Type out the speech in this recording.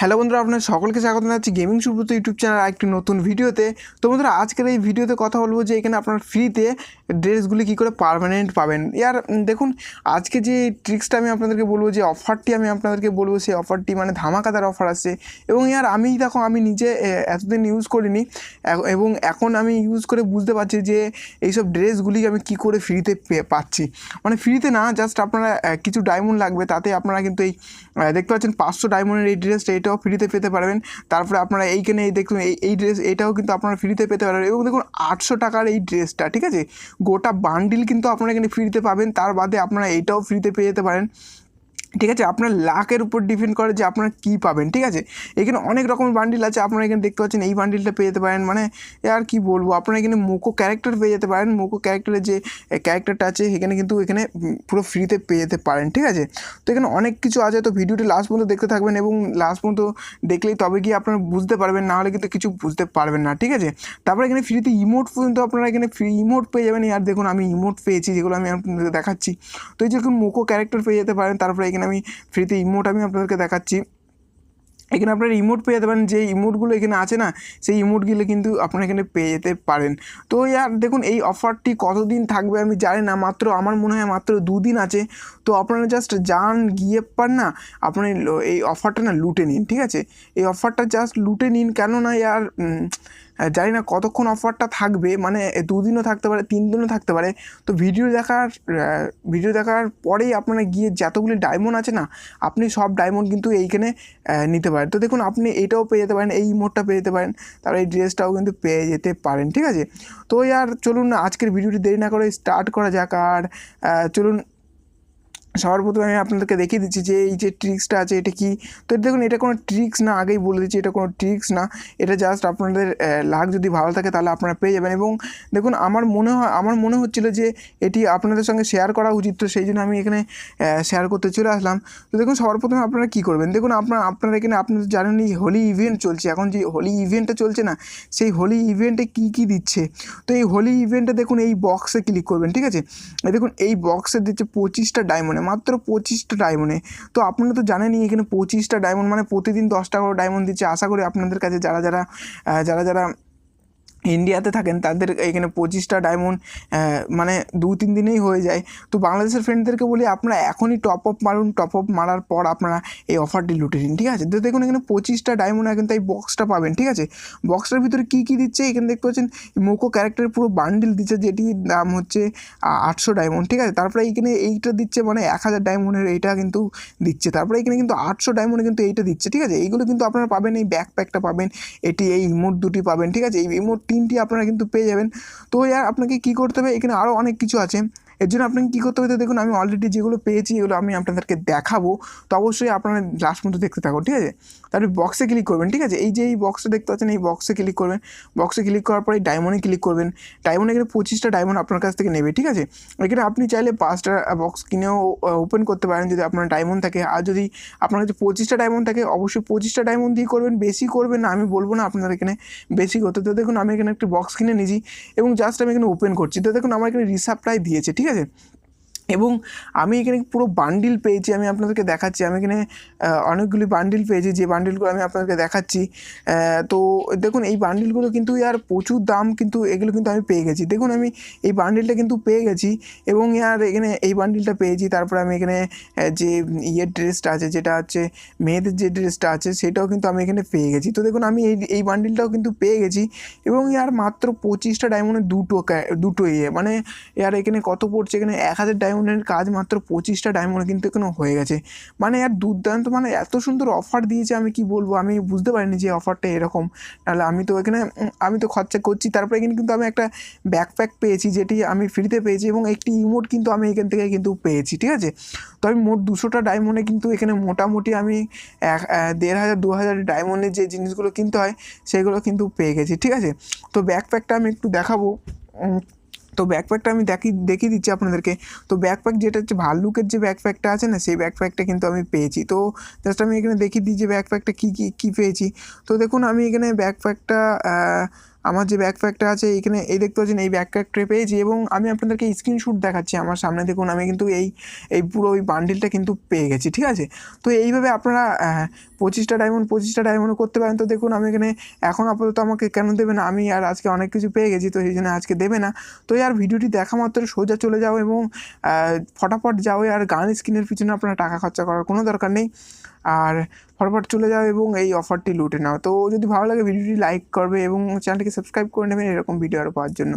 Hello বন্ধুরা আপনার সকলকে স্বাগত জানাচ্ছি গেমিং সুব্রত ইউটিউব চ্যানেল একটি নতুন ভিডিওতে। তো বন্ধুরা, আজকের এই ভিডিওতে কথা বলব যে এখানে আপনার ফ্রিতে ড্রেসগুলি কী করে পারমানেন্ট পাবেন। ইয়ার দেখুন, আজকে যে ট্রিক্সটা আমি আপনাদেরকে বলব, যে অফারটি আমি আপনাদেরকে বলব, সেই অফারটি মানে ধামাকাদার অফার আছে এবং ইয়ার, আমি দেখো, আমি নিজে এতদিন ইউজ করিনি এবং এখন আমি ইউজ করে বুঝতে পারছি যে এইসব ড্রেসগুলি আমি কী করে ফ্রিতে পাচ্ছি। মানে ফ্রিতে না জাস্ট আপনারা কিছু ডায়মন্ড লাগবে, তাতে আপনারা কিন্তু এই দেখতে পাচ্ছেন পাঁচশো ডায়মন্ডের এই ড্রেসটা এটাও ফ্রিতে পেতে পারবেন। তারপরে আপনারা এইখানে এই দেখুন, এই এই ড্রেস এটাও কিন্তু আপনারা ফ্রিতে পেতে পারবেন। এবং দেখুন, আটশো টাকার এই ড্রেসটা ঠিক আছে? গোটা বান্ডিল কিন্তু আপনারা এখানে ফ্রিতে পাবেন। তার বাদে আপনারা এইটাও ফ্রিতে পেয়ে যেতে পারেন। ঠিক আছে? আপনার লাকের উপর ডিপেন্ড করে যে আপনারা কী পাবেন, ঠিক আছে? এখানে অনেক রকমের বান্ডিল আছে, আপনারা এখানে দেখতে পাচ্ছেন এই বান্ডিলটা পেয়ে যেতে পারেন। মানে আর কি বলব, আপনারা এখানে মোকো ক্যারেক্টার পেয়ে যেতে পারেন। মোকো ক্যারেক্টারের যে ক্যারেক্টারটা আছে, এখানে কিন্তু এখানে পুরো ফ্রিতে পেয়ে যেতে পারেন, ঠিক আছে? তো এখানে অনেক কিছু আছে, তো ভিডিওটি লাস্ট পর্যন্ত দেখতে থাকবেন এবং লাস্ট পর্যন্ত দেখলেই তবে গিয়ে আপনারা বুঝতে পারবেন, না হলে কিন্তু কিছু বুঝতে পারবেন না, ঠিক আছে? তারপরে এখানে ফ্রিতে ইমোট পর্যন্ত আপনারা এখানে ফ্রি ইমোট পেয়ে যাবেন। আর দেখুন, আমি ইমোট পেয়েছি, যেগুলো আমি দেখাচ্ছি। তো এই যে মোকো ক্যারেক্টার পেয়ে যেতে পারেন, তারপরে এখানে আমি ফ্রিতে ইমোট আমি আপনাদেরকে দেখাচ্ছি। এখানে আপনারা ইমোট পেয়ে যেতে পারেন যে ইমোটগুলো এখানে আছে না, সেই ইমোটগুলো কিন্তু আপনারা এখানে পেয়ে যেতে পারেন। তো ইয়ার দেখুন, এই অফারটি কতদিন থাকবে আমি জানি না, মাত্র আমার মনে হয় মাত্র দুদিন আছে। তো আপনারা জাস্ট যান, গিয়ে পার না, আপনারা এই অফারটা না লুটে নিন, ঠিক আছে? এই অফারটা জাস্ট লুটে নিন, কেননা ইয়ার জানি না কতক্ষণ অফারটা থাকবে মানে দুদিনও থাকতে পারে তিন দিনও থাকতে পারে। তো ভিডিও দেখার ভিডিও দেখার পরেই আপনারা গিয়ে যতগুলি ডায়মন্ড আছে না, আপনি সব ডায়মন্ড কিন্তু এইখানে নিতে পারেন। তো দেখুন, আপনি এটাও পেয়ে যেতে পারেন, এই ইমোটটা পেয়ে যেতে পারেন তারপর এই ড্রেসটাও কিন্তু পেয়ে যেতে পারেন, ঠিক আছে? তো আর চলুন আজকের ভিডিওটি দেরি না করে স্টার্ট করা যাক, আর চলুন সবার প্রথমে আমি আপনাদেরকে দেখিয়ে দিচ্ছি যে এই যে ট্রিক্সটা আছে, এটা কি? তো দেখুন, এটা কোনো ট্রিক্স না, আগেই বলে দিচ্ছি, এটা কোনো ট্রিক্স না। এটা জাস্ট আপনাদের লাক যদি ভালো থাকে তাহলে আপনারা পেয়ে যাবেন। এবং দেখুন, আমার মনে হয়, আমার মনে হচ্ছিল যে এটি আপনাদের সঙ্গে শেয়ার করা উচিত, তো সেই জন্য আমি এখানে শেয়ার করতে চলে আসলাম। তো দেখুন সবার প্রথমে আপনারা কী করবেন? দেখুন, আপনার, আপনারা এখানে, আপনারা জানেন এই হোলি ইভেন্ট চলছে। এখন যে হোলি ইভেন্টটা চলছে না, সেই হোলি ইভেন্টে কী কী দিচ্ছে? তো এই হোলি ইভেন্টে দেখুন, এই বক্সে ক্লিক করবেন, ঠিক আছে? দেখুন, এই বক্সে দিচ্ছে পঁচিশটা ডায়মন্ডে মাত্র পঁচিশটা ডায়মন্ডে তো আপনারা তো জানেনই এখানে পঁচিশটা ডায়মন্ড মানে প্রতিদিন দশটা করে ডায়মন্ড দিচ্ছে। আশা করি আপনাদের কাছে যারা যারা যারা যারা ইন্ডিয়াতে থাকেন, তাদের এখানে পঁচিশটা ডায়মন্ড মানে দু তিন দিনেই হয়ে যায়। তো বাংলাদেশের ফ্রেন্ডদেরকে বলি, আপনারা এখনই টপ আপ মারুন টপ আপ মারার পর আপনারা এই অফারটি লুটে নিন, ঠিক আছে? তো দেখুন, এখানে পঁচিশটা ডায়মন্ড এখন তাই বক্সটা পাবেন, ঠিক আছে? বক্সটার ভিতরে কী কী দিচ্ছে? এখানে দেখতে পাচ্ছেন মোকো ক্যারেক্টার পুরো বান্ডিল দিচ্ছে, যেটির দাম হচ্ছে আটশো ডায়মন্ড ঠিক আছে? তারপরে এইখানে এইটা দিচ্ছে মানে এক হাজার ডায়মন্ডের এইটা কিন্তু দিচ্ছে। তারপরে এখানে কিন্তু আটশো ডায়মন্ডে কিন্তু এইটা দিচ্ছে, ঠিক আছে? এইগুলো কিন্তু আপনারা পাবেন, এই ব্যাকপ্যাকটা পাবেন, এটি এই ইমোট দুটি পাবেন, ঠিক আছে? এই ইমোট তিনটি আপনারা কিন্তু পেয়ে যাবেন। তো ইয়ার আপনাকে কী করতে হবে? এখানে আরও অনেক কিছু আছে। এর জন্য আপনাকে কী করতে হবে? দেখুন, আমি অলরেডি যেগুলো পেয়েছি, এগুলো আমি আপনাদেরকে দেখাবো। তো অবশ্যই আপনারা লাস্ট পর্যন্ত দেখতে থাকুন, ঠিক আছে? তারপরে বক্সে ক্লিক করবেন, ঠিক আছে? এই যে এই বক্সটা দেখতে পাচ্ছেন, এই বক্সে ক্লিক করবেন। বক্সে ক্লিক করার পরে ডায়মন্ডে ক্লিক করবেন। ডায়মন্ড এখানে পঁচিশটা ডায়মন্ড আপনার কাছ থেকে নেবে, ঠিক আছে? এখানে আপনি চাইলে পাঁচটা বক্স কিনেও ওপেন করতে পারেন যদি আপনার ডায়মন্ড থাকে। আর যদি আপনার কাছে পঁচিশটা ডায়মন্ড থাকে, অবশ্যই পঁচিশটা ডায়মন্ড দিয়ে করবেন। বেশি করবেন না, আমি বলব না আপনার এখানে বেশি করতে। তো দেখুন, আমি এখানে একটি বক্স কিনে নিয়েছি এবং জাস্ট আমি এখানে ওপেন করছি। তো দেখুন, আমার এখানে রিসাপ্লাই দিয়েছে, ঠিক আছে এবং আমি এখানে পুরো বান্ডিল পেয়েছি, আমি আপনাদেরকে দেখাচ্ছি। আমি এখানে অনেকগুলি বান্ডিল পেয়েছি, যে বান্ডিলগুলো আমি আপনাদেরকে দেখাচ্ছি। তো দেখুন, এই বান্ডিলগুলো কিন্তু আর প্রচুর দাম কিন্তু এগুলো কিন্তু আমি পেয়ে গেছি। দেখুন, আমি এই বান্ডিলটা কিন্তু পেয়ে গেছি এবং আর এখানে এই বান্ডিলটা পেয়েছি। তারপরে আমি এখানে যে ইয়ের ড্রেসটা আছে, যেটা হচ্ছে মেয়েদের যে ড্রেসটা আছে, সেটাও কিন্তু আমি এখানে পেয়ে গেছি। তো দেখুন, আমি এই এই বান্ডিলটাও কিন্তু পেয়ে গেছি এবং ইয়ার মাত্র পঁচিশটা ডায়মন্ডের দুটো দুটো ইয়ে। মানে ইয়ার এখানে কত পড়ছে? এখানে এক হাজার ডায়মন্ডের কাজ মাত্র পঁচিশটা ডায়মন্ড কিন্তু এখানে হয়ে গেছে। মানে আর দুর্দান্ত মানে এত সুন্দর অফার দিয়েছে, আমি কি বলব? আমি বুঝতে পারিনি যে অফারটা এরকম। নাহলে আমি তো এখানে আমি তো খরচা করছি। তারপরে এখানে কিন্তু আমি একটা ব্যাকপ্যাক পেয়েছি, যেটি আমি ফ্রিতে পেয়েছি এবং একটি ইমোট কিন্তু আমি এখান থেকে কিন্তু পেয়েছি, ঠিক আছে? তো আমি মোট দুশোটা ডায়মন্ডে কিন্তু এখানে মোটামুটি আমি এক দেড় হাজার, দু হাজার ডায়মন্ডের যে জিনিসগুলো কিনতে হয়, সেগুলো কিন্তু পেয়ে গেছি, ঠিক আছে? তো ব্যাকপ্যাকটা আমি একটু দেখাবো। তো ব্যাকপ্যাকটা আমি দেখি, দেখিয়ে দিচ্ছি আপনাদেরকে। তো ব্যাকপ্যাক যেটা হচ্ছে ভাল্লুকের যে ব্যাকপ্যাকটা আছে না, সেই ব্যাকপ্যাকটা কিন্তু আমি পেয়েছি। তো জাস্ট আমি এখানে দেখিয়ে দিই যে ব্যাকপ্যাকটা কী কী কী পেয়েছি। তো দেখুন, আমি এখানে ব্যাকপ্যাকটা আমার যে ব্যাকপ্যাকটা আছে, এখানে এই দেখতে পাচ্ছেন, এই ব্যাকপ্যাকটা পেয়েছি এবং আমি আপনাদেরকে স্ক্রিনশট দেখাচ্ছি। আমার সামনে দেখুন, আমি কিন্তু এই এই পুরো ওই বান্ডিলটা কিন্তু পেয়ে গেছি, ঠিক আছে? তো এইভাবে আপনারা পঁচিশটা ডায়মন্ড পঁচিশটা ডায়মন্ড করতে পারেন। তো দেখুন, আমি এখানে এখন আপাতত আমাকে কেন দেবে না? আমি আর আজকে অনেক কিছু পেয়ে গেছি, তো সেই জন্য আজকে দেবে না। তো আর ভিডিওটি দেখা মাত্র, সোজা চলে যাও এবং ফটাফট যাও। আর গান স্ক্রিনের পিছনে আপনার টাকা খরচা করার কোনো দরকার নেই। আর ফটফট চলে যাও এবং এই অফারটি লুটে নাও। তো যদি ভালো লাগে ভিডিওটি লাইক করবে এবং চ্যানেলটিকে সাবস্ক্রাইব করে নেবেন এরকম ভিডিও আরও পাওয়ার জন্য।